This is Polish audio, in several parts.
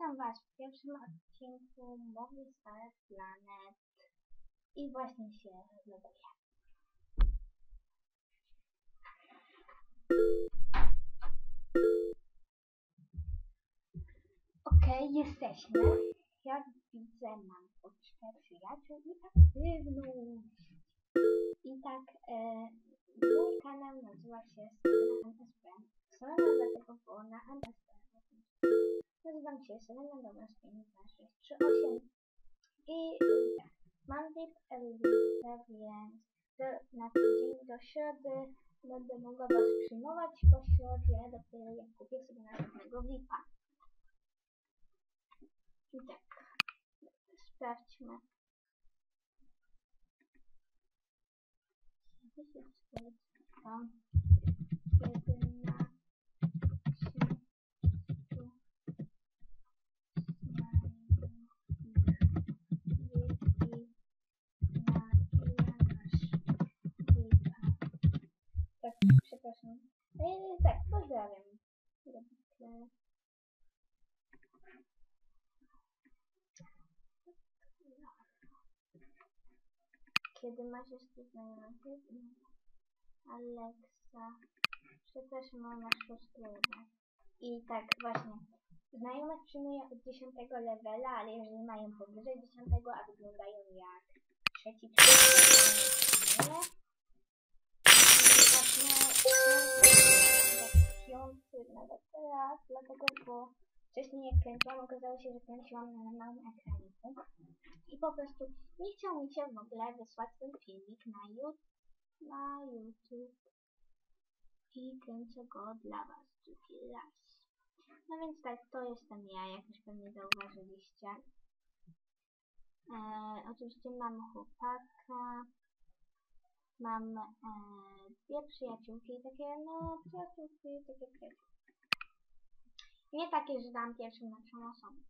Witam Was w pierwszym odcinku Mowy Star Planet i właśnie się loguję. Okej, jesteśmy. Jak widzę, mam pocztę przyjaciół i aktywność. I tak, e, mój kanał nazywa się Selena MSP. Selena dlatego, bo na MSP Nazywam się Selena Domas 52638 i tak, mam VIP Elvisa, więc do, na tydzień do środy będę mogła Was przyjmować po środzie, dopiero jak kupię sobie następnego VIPa. I tak, sprawdźmy. 74, Kiedy masz jeszcze znajomych? Alexa. Przepraszam, ale masz frustrujemy. I tak, właśnie. Znajomych przyjmuję od 10 levela, ale jeżeli mają powyżej 10, a wyglądają jak trzeci, czwarty, nie. I właśnie piąty nawet teraz, dlatego, bo wcześniej jak kręciłam, okazało się, że kręciłam na małym ekraniku. I po prostu nie chciał mi się w ogóle wysłać ten filmik na YouTube. Na YouTube. I kręcę go dla Was drugi raz. No więc tak, to jestem ja, jak już pewnie zauważyliście. E, oczywiście mam chłopaka, mam e, dwie przyjaciółki, takie no przyjaciółki, takie przyjaciółki. Nie takie, że dam pierwszym lepszą osobę.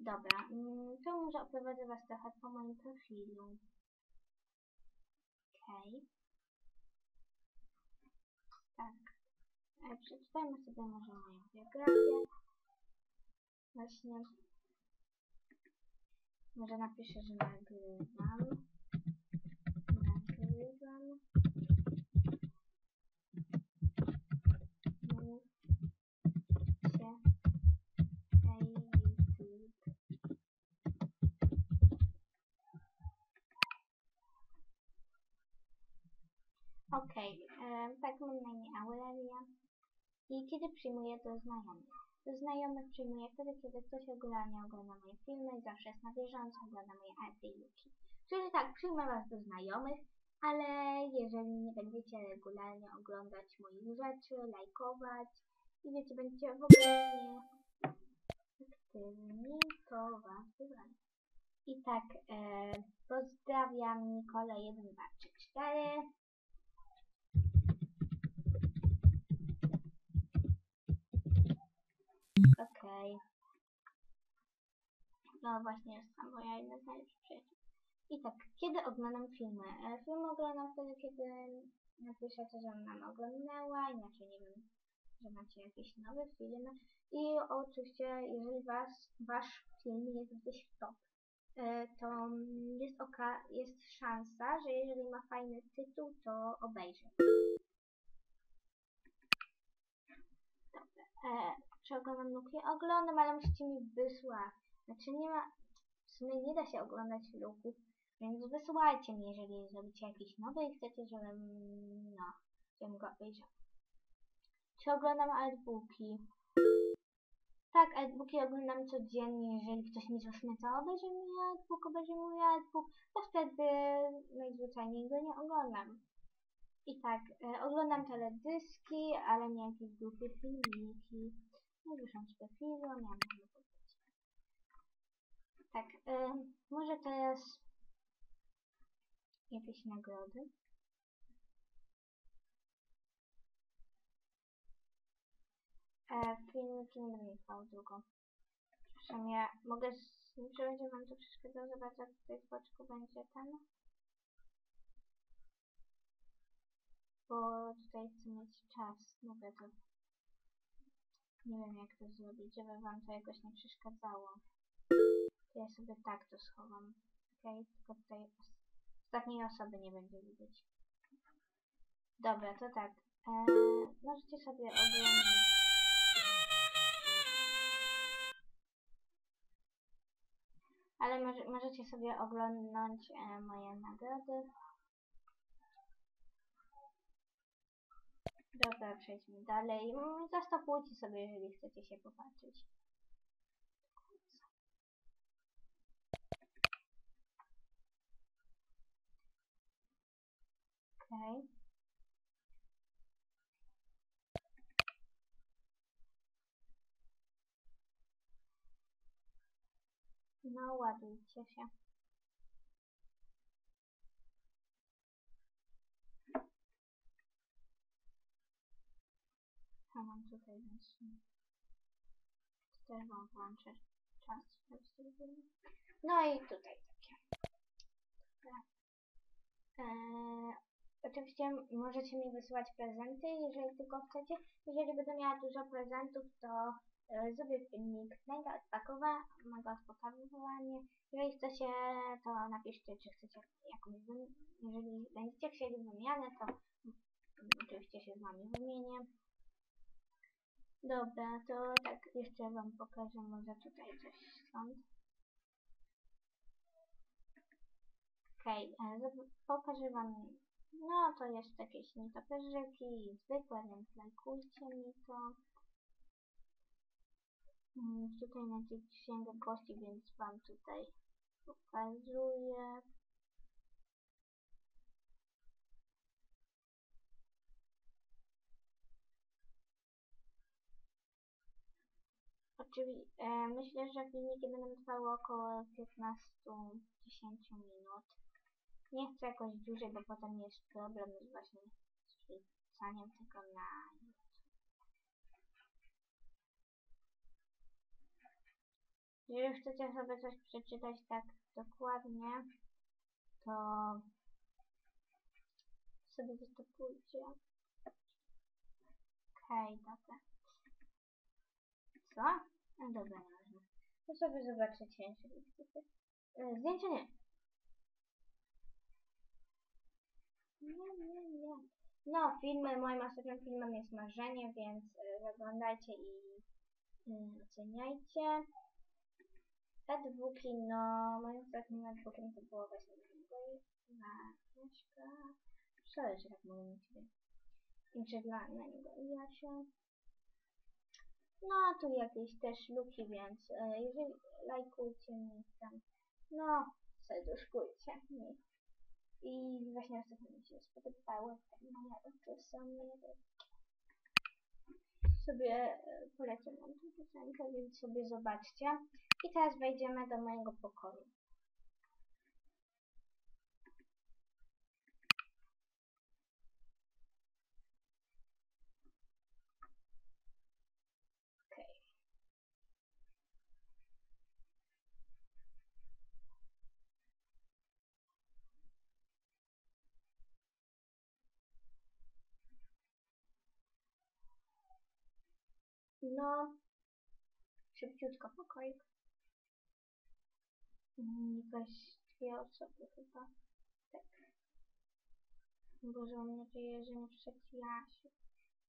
Dobra, mm, to może oprowadzę Was trochę po moim profilu. Okej. Okay. Tak. E, przeczytajmy sobie może moją biografię. Właśnie. Może napiszę, że. Nagrywam. I kiedy przyjmuję do znajomych? Do znajomych przyjmuję wtedy, kiedy ktoś regularnie ogląda moje filmy, zawsze jest na bieżąco, ogląda moje arty i luki. Czyli tak, przyjmę Was do znajomych, ale jeżeli nie będziecie regularnie oglądać moich rzeczy, lajkować i wiecie, będziecie w ogóle nie aktywni, to Was. I tak, e, pozdrawiam Nikolę 1, No właśnie jest tam moja jedna z najlepszych przyjaciół. I tak, kiedy oglądam filmy? E, filmy oglądam wtedy, kiedy napiszecie, że nam oglądnęła, inaczej nie wiem, że macie jakieś nowe filmy. I oczywiście, jeżeli was, wasz film jest gdzieś w top, e, to jest, oka jest szansa, że jeżeli ma fajny tytuł, to obejrzę. Dobra. E, czy oglądam Luki? Oglądam, ale musicie mi wysłać. Znaczy nie ma, w sumie nie da się oglądać Luków, więc wysyłajcie mi, jeżeli zrobicie jakiś nowy i chcecie, żebym, no, żebym go obejrzał. Czy oglądam artbooki? Tak, artbooki oglądam codziennie, jeżeli ktoś mi zasmyca, obejrzy mój artbook, obejrzy mój artbook, to wtedy najzwyczajniej go nie oglądam. I tak, e, oglądam teledyski, ale nie jakieś głupie filmiki. Nie ruszam się nie mam. Tak, e, może teraz jakieś nagrody. E, filmiki nie będę trwał długo. Przepraszam, ja mogę, nie będzie wam to przeszkadzało, zobaczyć jak w boczku będzie ten. Bo tutaj chcę mieć czas, mogę to Nie wiem jak to zrobić, żeby wam to jakoś nie przeszkadzało. Ja sobie tak to schowam. Okej, tylko tutaj os- ostatniej osoby nie będzie widać. Dobra, to tak. Eee, możecie sobie oglądać. Ale może, możecie sobie oglądnąć e, moje nagrody. Dobra, przejdźmy dalej. Mm, Zastopujcie sobie, jeżeli chcecie się popatrzeć. Okej. No, ładujcie się. Mam tutaj więc też włączę czas. No i tutaj takie. Eee, oczywiście możecie mi wysyłać prezenty, jeżeli tylko chcecie. Jeżeli będę miała dużo prezentów, to e, zrobię filmik mega odpakowa, mega odpakowywanie. Jeżeli chcecie, to napiszcie, czy chcecie jakąś. Jeżeli będziecie chcieli wymianę, to oczywiście się z wami wymienię. Dobra, to tak jeszcze wam pokażę może tutaj coś stąd. Okej, okay, pokażę wam, no to jest jakieś nietoperzyki, zwykłe, więc lajkujcie mi to. Mm, Tutaj macie księgę kości, więc wam tutaj pokazuję. Oczywiście, e, myślę, że filmiki będą trwały około 15-10 minut. Nie chcę jakoś dłużej, bo potem jest problem z właśnie z wrzucaniem tego na. Jeżeli chcecie sobie coś przeczytać tak dokładnie, to sobie występujcie. Okej, okay, dobra. Co? No dobra, nieważne. To sobie zobaczycie, jeżeli chcecie. E, Zdjęcia nie. Nie, nie, nie. No, filmy, moim ostatnim filmem jest Marzenie, więc y, zaglądajcie i y, oceniajcie. Edwooki, no, moim ostatnim edwookiem to było właśnie na Jaśka. Sorry, że tak mówię na ciebie. Piszę dla na niego i Jasia. No, tu jakieś też luki, więc e, jeżeli lajkujcie mi tam, no, serduszkujcie mi. I właśnie ostatnio mi się spodobały te moje oczy sobie e, polecam wam tę piosenkę, więc sobie zobaczcie. I teraz wejdziemy do mojego pokoju. No, szybciutko pokoik. Mm, Jakaś dwie osoby chyba. Tak. Boże, mam nadzieję, że nie przyszedł Jasiu.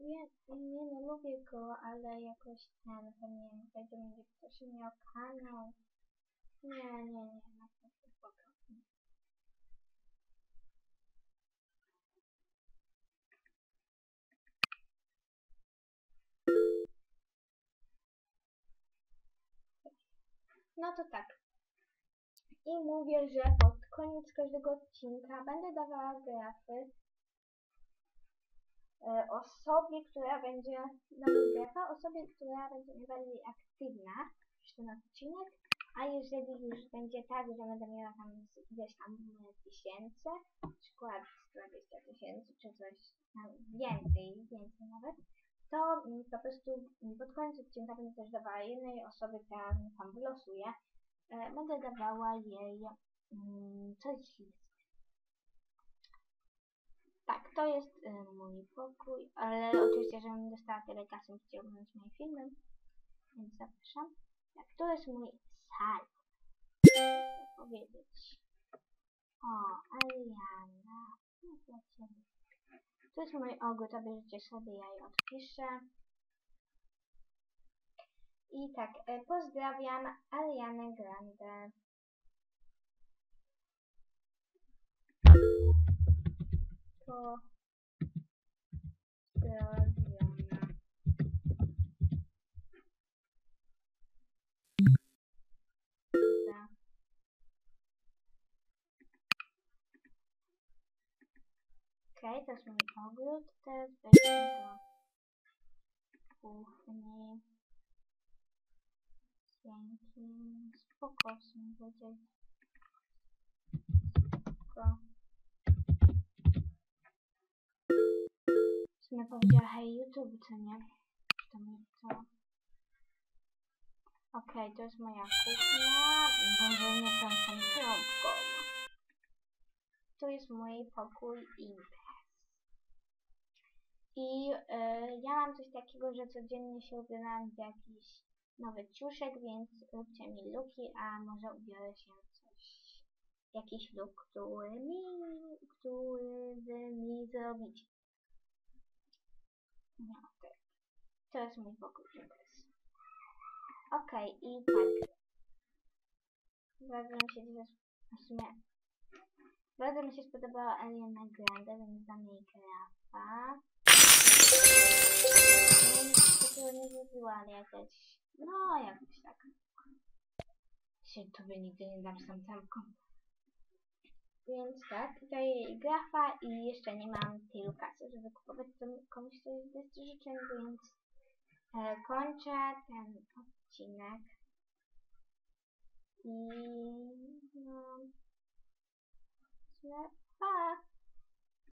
Nie, nie no, lubię go, ale jakoś ten, pewnie będzie będzie ktoś miał kanał. Nie, nie, nie, na pewno spoko. No to tak. I mówię, że pod koniec każdego odcinka będę dawała grafy e, osobie, która będzie na grafa, osobie, która będzie najbardziej aktywna przez ten odcinek, a jeżeli już będzie tak, że będę miała tam ileś tam tysięcy, przykład 20 tysięcy czy coś tam więcej, więcej nawet, to po prostu pod koniec odcinka będę też dawała jednej osobie, która tam wylosuje, e, będę dawała jej mm, coś list. Tak, to jest y, mój pokój, ale oczywiście, żebym dostała tyle kasy, musicie oglądać moje filmy, więc zapraszam. Tak, to jest mój salon. Chcę powiedzieć. O, Aliana. No, dla ciebie. To jest mój ogród, a bierzecie sobie, ja je odpiszę. I tak, e, pozdrawiam Arianę Grande. Pozdrawiam. Okej, to jest mój ogród. Teraz wejdziemy do kuchni. Dzięki. Spoko, w sumie będzie. Spoko. W sumie powiedziała hej YouTube, co nie? To mnie co? Okej, to jest moja kuchnia. Boże, nie tam są trąbką. To jest mój pokój imprez. I e, ja mam coś takiego, że codziennie się ubieram w jakiś nowy ciuszek, więc róbcie mi luki, a może ubiorę się w coś, jakiś luk, który mi, który wy mi zrobicie. No, tak. To jest mój pokój imprez. Okej, i tak. Bardzo mi się teraz, w sumie, bardzo mi się spodobała Ariana Grande, więc dam jej grafa. Nie zrobiła, ale jakaś, no jakoś tak. Się tobie nigdy nie dam sam. Więc tak, jej grafa i jeszcze nie mam tylu kasy, żeby kupować to- komuś z listy życzeń, więc e, kończę ten odcinek. I no, pa!